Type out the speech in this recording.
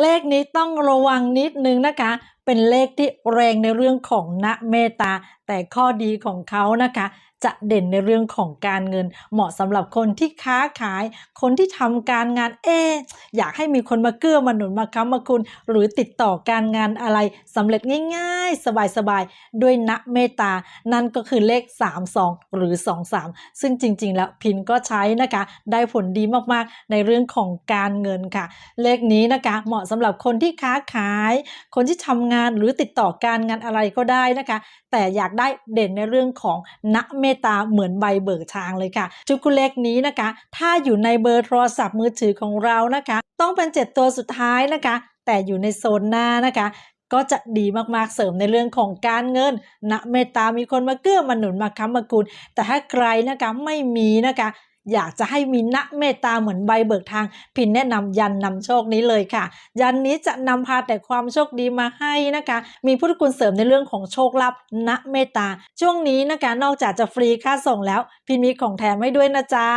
เลขนี้ต้องระวังนิดนึงนะคะ เป็นเลขที่แรงในเรื่องของณเมตตา แต่ข้อดีของเขานะคะจะเด่นในเรื่องของการเงิน เหมาะสำหรับคนที่ค้าขาย คนที่ทำการงานเออยากให้มีคนมาเกื้อมาหนุนมาค้ำมาคุณ หรือติดต่อการงานอะไรสำเร็จง่าย ๆ สบายๆ ด้วยณเมตตา นั่นก็คือเลข 32 หรือ 23 ซึ่งจริง ๆ แล้วพินก็ใช้นะคะ ได้ผลดีมากๆในเรื่องของการเงินค่ะ เลขนี้นะคะเหมาะสำหรับคนที่ค้าขาย คนที่ทำงานหรือติดต่อการงานอะไรก็ได้นะคะ แต่อยากได้เด่นในเรื่องของณเมตตาเหมือนใบเบิกทางเลยค่ะจุกุเลขนี้นะคะ ถ้าอยู่ในเบอร์โทรศัพท์มือถือของเรานะคะ ต้องเป็น 7 ตัวสุดท้ายนะคะ แต่อยู่ในโซนหน้านะคะก็จะดีมากๆ เสริมในเรื่องของการเงินณเมตตามีคนมาเกื้อมาหนุนมาค้ำมาคุณแต่ถ้าใครนะคะไม่มีนะคะ อยากจะให้มีณเมตตาเหมือนใบเบิกทาง พินแนะนำยันนำโชคนี้เลยค่ะ ยันนี้จะนำพาแต่ความโชคดีมาให้นะคะ มีพุทธคุณเสริมในเรื่องของโชคลาภณเมตตา ช่วงนี้นะคะนอกจากจะฟรีค่าส่งแล้ว พินมีของแถมให้ด้วยนะจ๊ะ